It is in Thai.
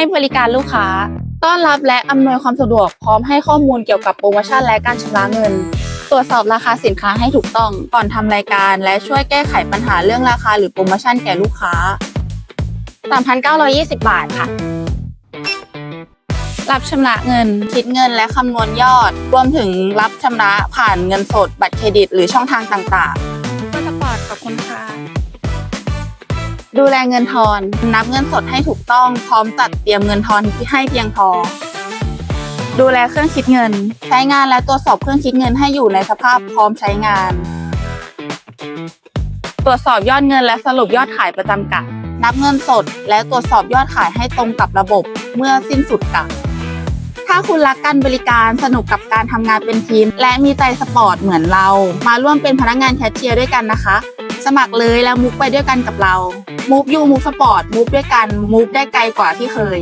ให้บริการลูกค้า ต้อนรับและอำนวยความสะดวกพร้อมให้ข้อมูลเกี่ยวกับโปรโมชั่นและการชำระเงิน ตรวจสอบราคาสินค้าให้ถูกต้องก่อนทำรายการและช่วยแก้ไขปัญหาเรื่องราคาหรือโปรโมชั่นแก่ลูกค้า 3,920 บาทค่ะรับชำระเงิน คิดเงินและคำนวณยอด รวมถึงรับชำระผ่านเงินสด บัตรเครดิต หรือช่องทางต่างๆก็สปอร์ตขอบคุณค่ะ ดูแลเงินทอน นับเงินสดให้ถูกต้องพร้อมจัดเตรียมเงินทอนที่ให้เพียงพอ ดูแลเครื่องคิดเงิน ใช้งานและตรวจสอบเครื่องคิดเงินให้อยู่ในสภาพพร้อมใช้งาน ตรวจสอบยอดเงินและสรุปยอดขายประจำกะ นับเงินสด และตรวจสอบยอดขายให้ตรงกับระบบเมื่อสิ้นสุดกะถ้าคุณรักการบริการสนุกกับการทำงานเป็นทีม และมีใจสปอร์ตเหมือนเรา มาร่วมเป็นพนักงานแคชเชียร์ด้วยกันนะคะ สมัครเลยแล้วมุกไปด้วยกันกับเรา มุกยูมุกสปอร์ตมุกด้วยกันมุกได้ไกลกว่าที่เคย